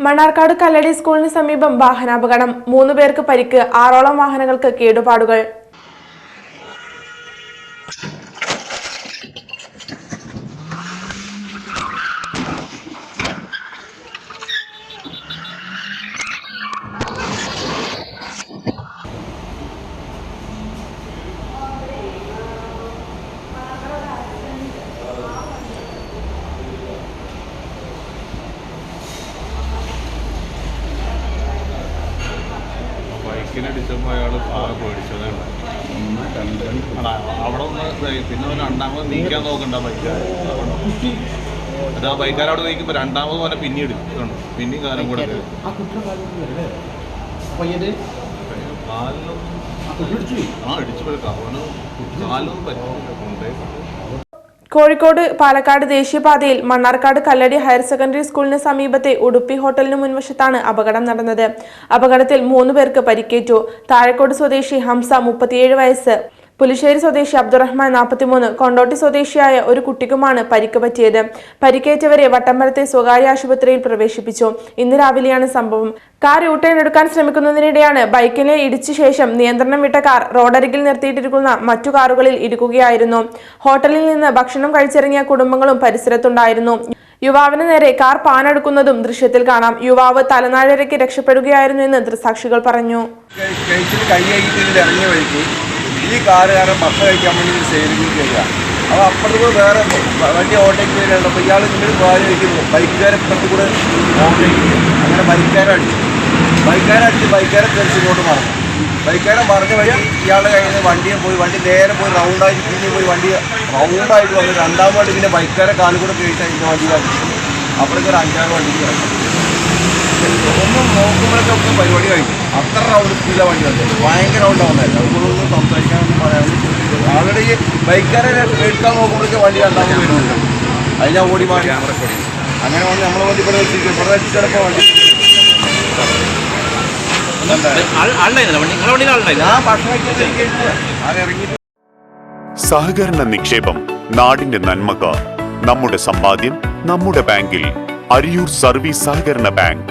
മണ്ണാർക്കാട് കല്ലടി സ്കൂളിന് സമീപം വാഹനാപകടം. മൂന്നുപേർക്ക് പരിക്ക് ആറോളം വാഹനങ്ങൾക്ക് കേടുപാടുകൾ. ബൈക്കിനടിച്ചപ്പോൾ അയാൾ പേടിച്ചതാണ് അതാ, അവിടെ ഒന്ന്. പിന്നെ ഒരു രണ്ടാമത് നീക്കാൻ നോക്കണ്ട ബൈക്കാർ അത് ആ ബൈക്കാരോട് നീക്കുമ്പോൾ രണ്ടാമത് പോലെ പിന്നെ എടുക്കണം പിന്നെയും കാലം കൂടെ. ആ ഇടിച്ചു പോയി. കാലൊന്നും പറ്റില്ല കൊണ്ടേ കോഴിക്കോട് പാലക്കാട് ദേശീയപാതയിൽ മണ്ണാർക്കാട് കല്ലടി ഹയർ സെക്കൻഡറി സ്കൂളിന് സമീപത്തെ ഉടുപ്പി ഹോട്ടലിന് മുൻവശത്താണ് അപകടം നടന്നത്. അപകടത്തിൽ മൂന്ന് പേർക്ക് പരിക്കേറ്റു. താഴെക്കോട് സ്വദേശി ഹംസ മുപ്പത്തിയേഴ് വയസ്സ്. പുലിശ്ശേരി സ്വദേശി അബ്ദുറഹ്മാൻ നാൽപ്പത്തിമൂന്ന് കൊണ്ടോട്ടി സ്വദേശിയായ ഒരു കുട്ടിക്കുമാണ് പരിക്ക് പറ്റിയത് പരിക്കേറ്റവരെ വട്ടമ്പലത്തെ സ്വകാര്യ ആശുപത്രിയിൽ പ്രവേശിപ്പിച്ചു ഇന്ന് രാവിലെയാണ് സംഭവം കാർ യൂട്ടേൺ ടേൺ എടുക്കാൻ ശ്രമിക്കുന്നതിനിടെയാണ് ബൈക്കിനെ ഇടിച്ച ശേഷം നിയന്ത്രണം വിട്ട കാർ റോഡരികിൽ നിർത്തിയിട്ടിരിക്കുന്ന മറ്റു കാറുകളിൽ ഇരിക്കുകയായിരുന്നു ഹോട്ടലിൽ നിന്ന് ഭക്ഷണം കഴിച്ചിറങ്ങിയ കുടുംബങ്ങളും പരിസരത്തുണ്ടായിരുന്നു യുവാവിന് നേരെ കാർ പാനെടുക്കുന്നതും ദൃശ്യത്തിൽ കാണാം യുവാവ് തലനാഴരയ്ക്ക് രക്ഷപ്പെടുകയായിരുന്നു എന്ന് ദൃസാക്ഷികൾ പറഞ്ഞു ഈ കാറുകാരൻ ഭക്ഷണം കഴിക്കാൻ വേണ്ടി ഒരു സൈഡിലേക്ക് ചെയ്യുക അപ്പോൾ അപ്പുറത്ത് വേറെ വണ്ടി ഓട്ടയ്ക്ക് വരികയാണ് അപ്പോൾ ഇയാൾ ഇങ്ങനെ പോകാൻ വയ്ക്കുന്നു ബൈക്കുകാരെ ഇപ്പുറത്ത് കൂടെ ഓട്ടേക്ക് അങ്ങനെ ബൈക്കുകാരെ അടിച്ചു. ബൈക്കുകാരെ അടിച്ച് ബൈക്കുകാരെ ഇങ്ങോട്ട് മറന്നു ബൈക്കാരെ മറിഞ്ഞ വഴി ഇയാളുടെ കയ്യിൽ നിന്ന് വണ്ടിയെ പോയി വണ്ടി നേരെ പോയി റൗണ്ടായിട്ട് പിന്നെ പോയി വണ്ടി റൗണ്ടായിട്ട് വന്നു രണ്ടാം വണ്ടി പിന്നെ ബൈക്കുകാരെ കാലുകൂടെ കൂടെ അതിന്റെ അപ്പോഴത്തെ ഒരു അഞ്ചാറ് വണ്ടിക്ക് കിടക്കും ഒന്നും നോക്കുമ്പോഴൊക്കെ ഒക്കെ പരിപാടി കഴിഞ്ഞു അത്ര റൗണ്ട് വണ്ടി വന്നത്. ഭയങ്കര റൗണ്ട് വന്നായിരുന്നു അതുകൊണ്ടൊന്നും സംസാരിക്കാനൊന്നും പറയാൻ ആളുടെ ഈ ബൈക്കാരെ എടുക്കാൻ നോക്കുമ്പോഴൊക്കെ വണ്ടി രണ്ടാമത് വരുന്നുണ്ട്. അത് ഞാൻ ഓടി മാറി അങ്ങനെ വന്ന് നമ്മളെ വണ്ടി ഇവിടെ വെച്ചിരിക്കും ഇവിടെ വെച്ചിട്ടപ്പോൾ വണ്ടി ഞാൻ ഭക്ഷണം ഇറങ്ങി സഹകരണ നിക്ഷേപം നാടിന്റെ നന്മക്ക് നമ്മുടെ സമ്പാദ്യം നമ്മുടെ ബാങ്കിൽ. അരിയൂർ സർവീസ് സഹകരണ ബാങ്ക്.